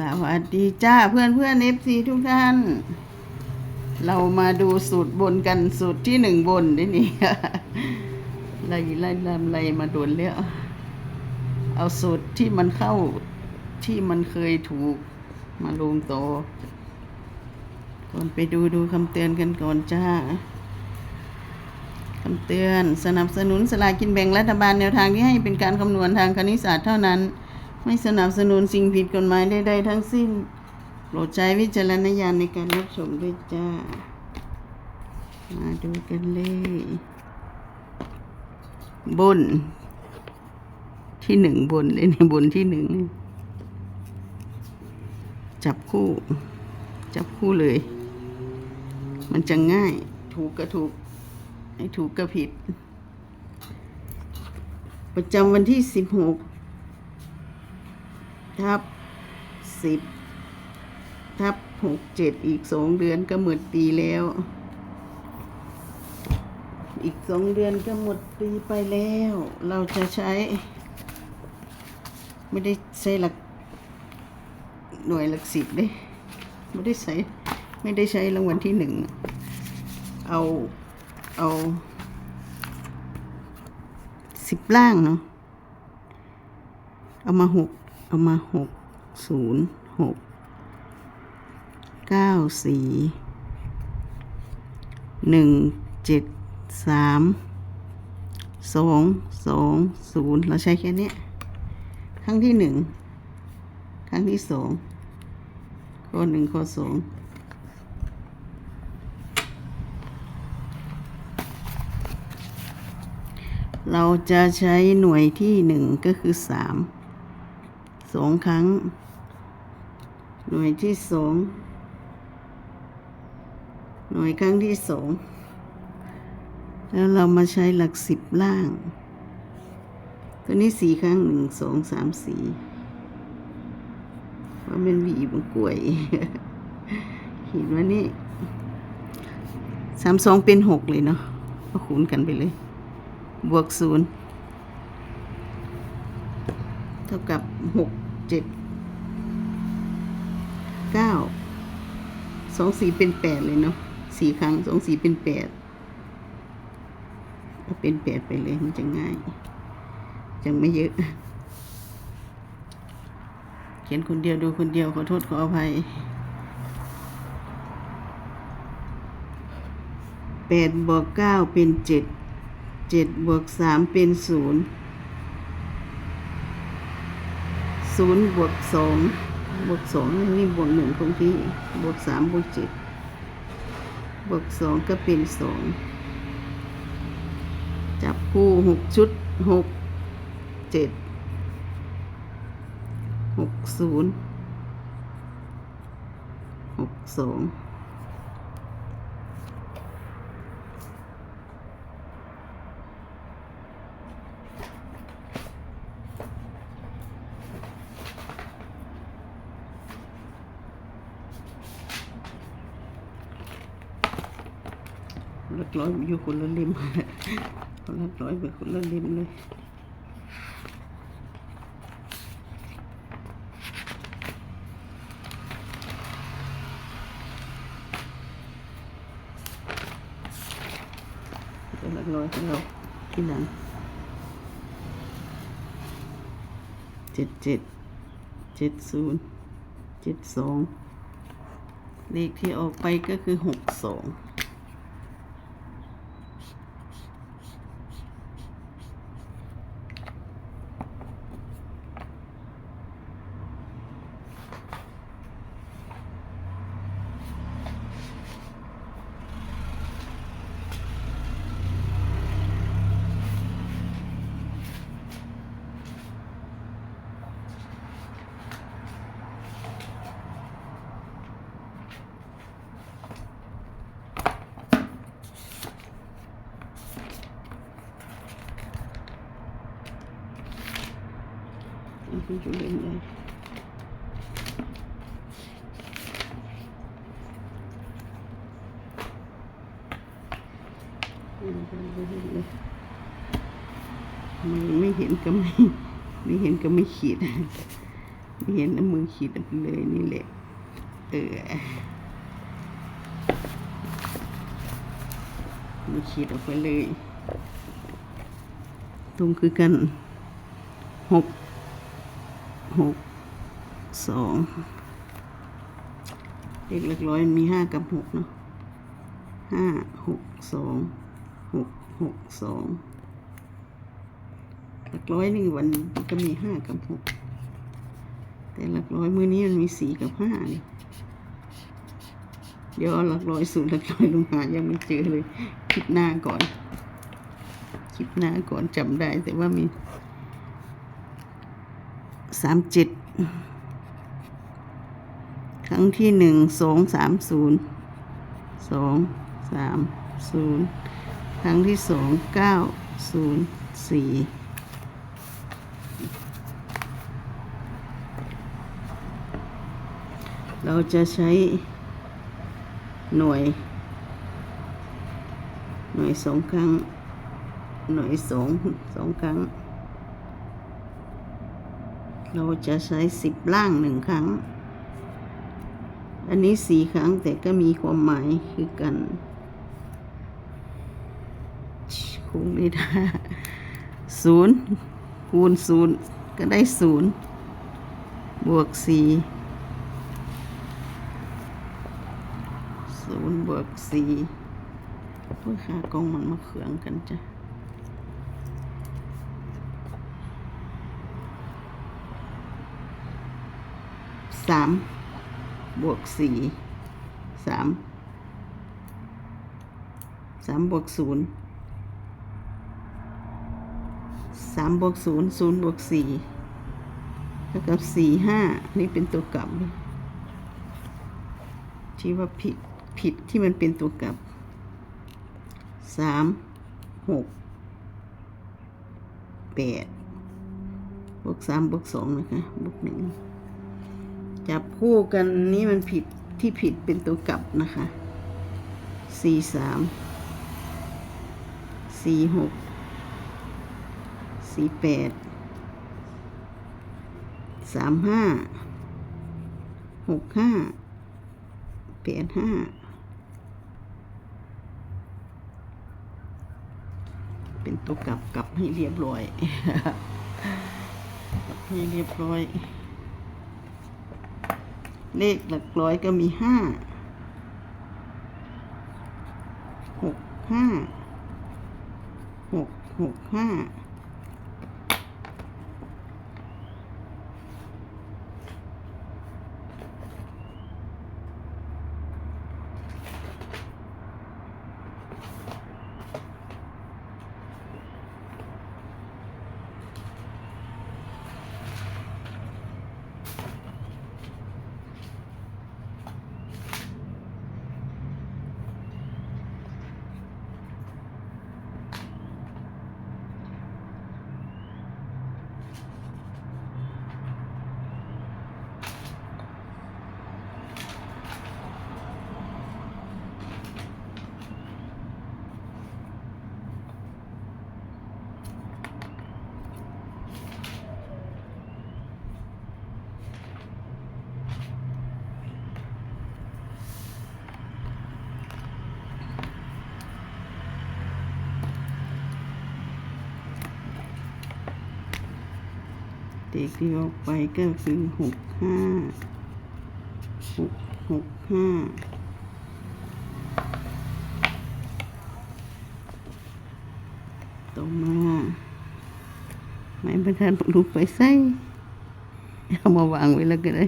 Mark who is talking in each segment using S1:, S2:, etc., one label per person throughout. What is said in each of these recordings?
S1: สวัสดีจ้าเพื่อนเพื่อนเอฟซีทุกท่าน เรามาดูสูตรบนกันสูตรที่หนึ่งบนนี่นี่ไล่ไล่ไล่ไล่มาโดนแล้วเอาสูตรที่มันเข้าที่มันเคยถูกมาลงโตก่อนไปดูดูคำเตือนกันก่อนจ้าคำเตือนสนับสนุนสลากินแบ่งรัฐบาลแนวทางที่ให้เป็นการคำนวณทางคณิตศาสตร์เท่านั้น ไม่สนับสนุนสิ่งผิดกฎหมายใดๆทั้งสิ้น โปรดใช้วิจารณญาณในการรับชมด้วยจ้า มาดูกันเลย บน ที่หนึ่งบนเลยนี่บนที่หนึ่ง จับคู่ จับคู่เลย มันจะง่าย ถูกก็ถูก ให้ถูกก็ผิด ประจำวันที่สิบหก ทับสิบทับหกเจ็ดอีกสองเดือนก็หมดปีแล้ว อีกสองเดือนก็หมดปีไปแล้ว เราจะใช้ ไม่ได้ใช้หลักหน่วยหลักสิบเด้ไม่ได้ใช้ไม่ได้ใช้รางวัลที่หนึ่ง เอาเอาสิบล่างเนาะเอามาหก เอามาหกศูนย์หกเก้าสี่หนึ่งเจ็ดสามสองสองศูนย์เราใช้แค่นี้ครั้งที่หนึ่งครั้งที่สองข้อหนึ่งข้อสองเราจะใช้หน่วยที่หนึ่งก็คือสาม สองครั้ง หน่วยที่สองหน่วยครั้งที่สองแล้วเรามาใช้หลักสิบล่าง ตัวนี้สี่ครั้งหนึ่งสองสามสี่ว่าเป็นวีมันกลวยเห็นว่านี่สามสองเป็นหกเลยเนาะก็คูณกันไปเลย บวกศูนย์เท่ากับหก เจ็ดเก้าสองสี่เป็นแปดเลยเนาะสี่ครั้งสองสี่เป็นแปดเอาเป็นแปดไปเลยมันจะง่ายจังไม่เยอะ เขียนคนเดียวดูคนเดียวขอโทษขออภัยแปดบวกเก้าเป็นเจ็ดเจ็ดบวกสามเป็นศูนย์ ศูนย์บวกสองบวกสองนี่บวกหนึ่งคงที่บวกสามบวกเจ็ดบวกสองก็เป็นสองจับคู่หกชุดหกเจ็ดหกศูนย์หกสอง ลักร้อยอยู่คนละเล่มคนละร้อยไปคนละเล่มเลยเป็นหลักร้อยของเราที่หลังเจ็ดเจ็ดเจ็ดศูนย์เจ็ดสองเลขที่ออกไปก็คือหกสอง เอาไปดูเล่เลยเอาไปดูเล่นเลยไม่ไม่เห็นก็ไม่ไม่เห็นก็ไม่ขีดไม่เห็นนะมือขีดไปเลยนี่แหละเออมือขีดออกไปเลย ตรงคือกันหก หกสองเลขหลักร้อยมันมีห้ากับหกเนาะห้าหกสองหกหกสองหลักร้อยนี่วันก็มีห้ากับหกแต่หลักร้อยมือนี้มันมีสี่กับห้านี่เดี๋ยวเอาหลักร้อยสูตรหลักร้อยลงมายังไม่เจอเลย คิดหน้าก่อน คิดหน้าก่อนจำได้แต่ว่ามี สามเจ็ดครั้งที่หนึ่งสองสามศูนย์สองสามศูนย์ครั้งที่สองเก้าศูนย์สี่เราจะใช้หน่วย หน่วยสองครั้ง หน่วยสองสองครั้ง เราจะใช้สิบล่างหนึ่งครั้ง อันนี้สี่ครั้งแต่ก็มีความหมายคือกันคงไม่ได้ศูนย์คูณศูนย์ก็ได้ศูนย์บวกสี่ศูนย์บวกสี่เพื่อค่ากองมันมาเขืองกันจ้ะ สามบวกสี่สามสามบวกศูนย์สามบวกศูนย์ศูนย์บวกสี่เท่ากับสี่ห้านี่เป็นตัวกลับที่ว่าผิดผิดที่มันเป็นตัวกลับสามหกแปดบวกสามบวกสองนะคะบวกหนึ่ง จับคู่กันนี่มันผิดที่ผิดเป็นตัวกลับนะคะสี่สามสี่หกสี่แปดสามห้าหกห้าแปดห้าเป็นตัวกลับกลับให้เรียบร้อย กลับให้เรียบร้อย เลขหลักร้อยก็มีห้าหกห้าหกหกห้า เด็กที่ออกไปก็คือหกห้าหกหกห้าต่อมาไม้บรรทัดลูกไปใส่เอามาวางไว้แล้วก็ได้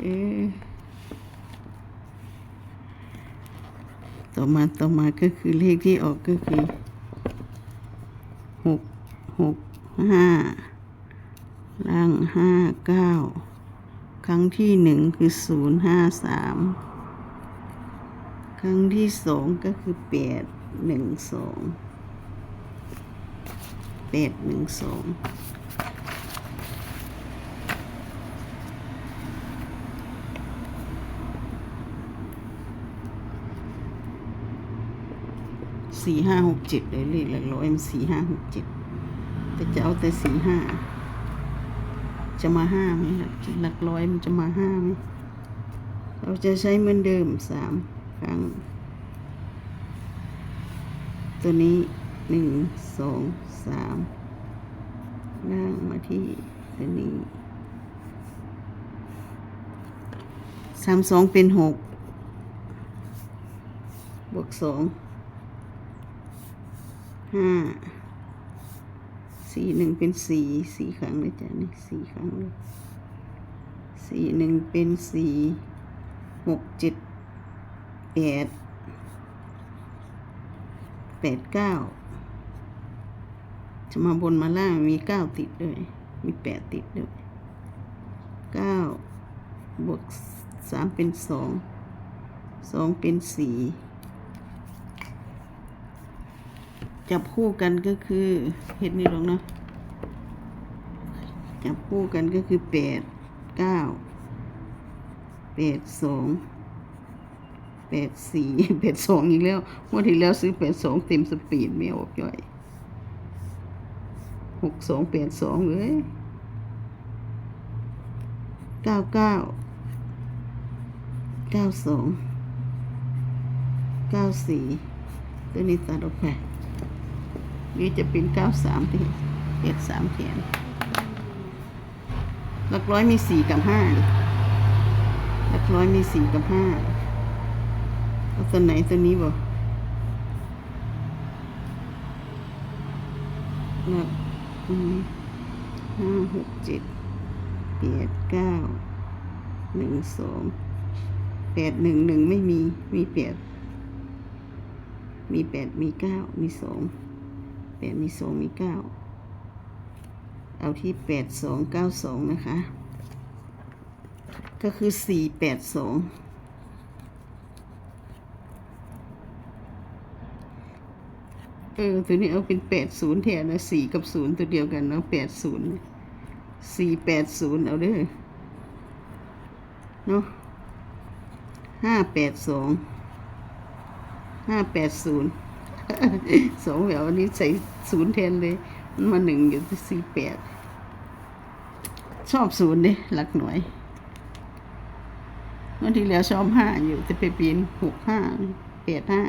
S1: เออต่อมาต่อมาก็คือเลขที่ออกก็คือหกหกห้า ล่างห้าเก้าครั้งที่หนึ่งคือศูนย์ห้าสามครั้งที่สองก็คือแปดหนึ่งสองแปดหนึ่งสองสี่ห้าหกเจ็ดเลยเลขหลักร้อยมันสี่ห้าหกเจ็ดแต่จะเอาแต่สี่ห้า จะมาห้าไหมหลักหลักร้อยมันจะมาห้าไหมเราจะใช้เหมือนเดิมสามครั้ง ตัวนี้หนึ่งสองสามล่างมาที่ตัวนี้สามสองเป็นหกบวกสองห้า สี่หนึ่งเป็นสี่สี่ครั้งเลยจ้ะนี่สี่ครั้งเลยสี่หนึ่งเป็นสี่หกเจ็ดแปดแปดเก้าจะมาบนมาล่างมีเก้าติดด้วย มีแปดติดด้วยเก้าบวกสามเป็นสองสองเป็นสี่ จับคู่กันก็คือเห็ดนี่หรอกเนาะจับคู่กันก็คือแปดเก้าแปดสองแปดสี่แปดสองอีกแล้วงวันที่แล้วซื้อแปดสองเต็มสปีดไม่ออกย่อยหกสองแปดสองเลยเก้าเก้าเก้าสองเก้าสี่ตัวนี้ตัดออกไป นี่จะเป็นเก้าสามที่เจ็ดสามแขนหลักร้อยมีสี่กับห้าหลักร้อยมีสี่กับห้าเอาตัวไหนตัวนี้บ่หลักอืมห้าหกเจ็ดแปดเก้าหนึ่งสองแปดหนึ่งหนึ่งไม่มีมีแปดมีแปดมีเก้ามีสอง แปดมีสองมีเก้าเอาที่แปดสองเก้าสองนะคะ ก็คือสี่แปดสองเออตัวนี้เอาเป็นแปดศูนย์แทนนะสี่กับศูนย์ตัวเดียวกันเนาะแปดศูนย์สี่แปดศูนย์เอาเด้อเนาะห้าแปดสองห้าแปดศูนย์ สองแหววันนี้ใส่ศูนย์แทนเลยมันมาหนึ่งอยู่ที่สี่แปดชอบศูนย์เด้หลักหน่วยเมื่อที่แล้วชอบห้าอยู่แต่ไปเปลี่ยนหกห้าแปดห้า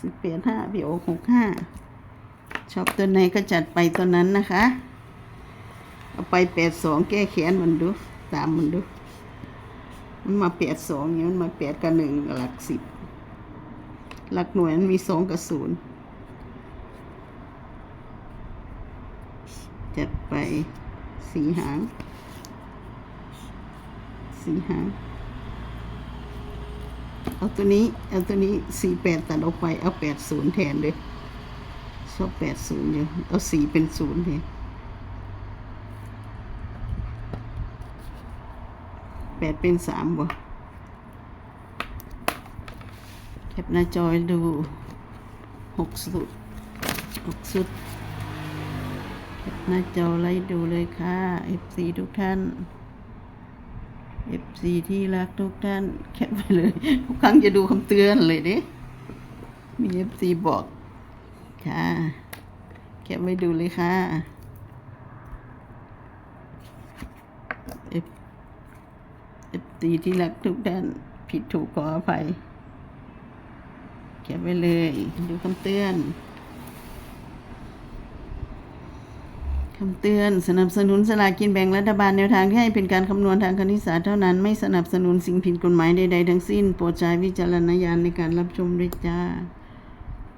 S1: สิบแปดห้าพี่โอหกห้าชอบตัวไหนก็จัดไปตัวนั้นนะคะ เอาไปแปดสองแก้แขนมันดูตามมันดู มันมาแปดสองเนี่ยมันมาแปดกับหนึ่งหลักสิบ หลักหน่วยมันมีสองกับศูนย์จัดไปสีหาง สีหาง เอาตัวนี้ เอาตัวนี้สี่แปดตัดออกไป เอาแปดศูนย์แทนเลยชอบแปดศูนย์อยู่ เอาสีเป็นศูนย์แทนแปดเป็นสามบ่แค ปหน้าจอยดูหกสุดหกสุดแคปหน้าจอไล่ดูเลยค่ะ FC ทุกท่าน FC ที่รักทุกท่าน แคปไปเลย ทุกครั้งจะดูคำเตือนเลยเด้มี FC บอกค่ะ แคปไว้ดูเลยค่ะ F FC ที่รักทุกท่าน ผิดถูกขออภัย เก็บไว้เลย ดูคำเตือนคำเตือนสนับสนุนสลากกินแบ่งรัฐบาลแนวทางที่ให้เป็นการคำนวณทางคณิตศาสตร์เท่านั้นไม่สนับสนุนสิ่งผิดกฎหมายใดๆทั้งสิ้น โปรดใช้วิจารณญาณในการรับชมด้วยจ้า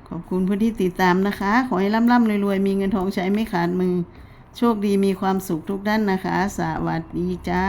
S1: ขอบคุณผู้ที่ติดตามนะคะ ขอให้ร่ำๆรวยๆ มีเงินทองใช้ไม่ขาดมือ โชคดีมีความสุขทุกด้านนะคะ สวัสดีจ้า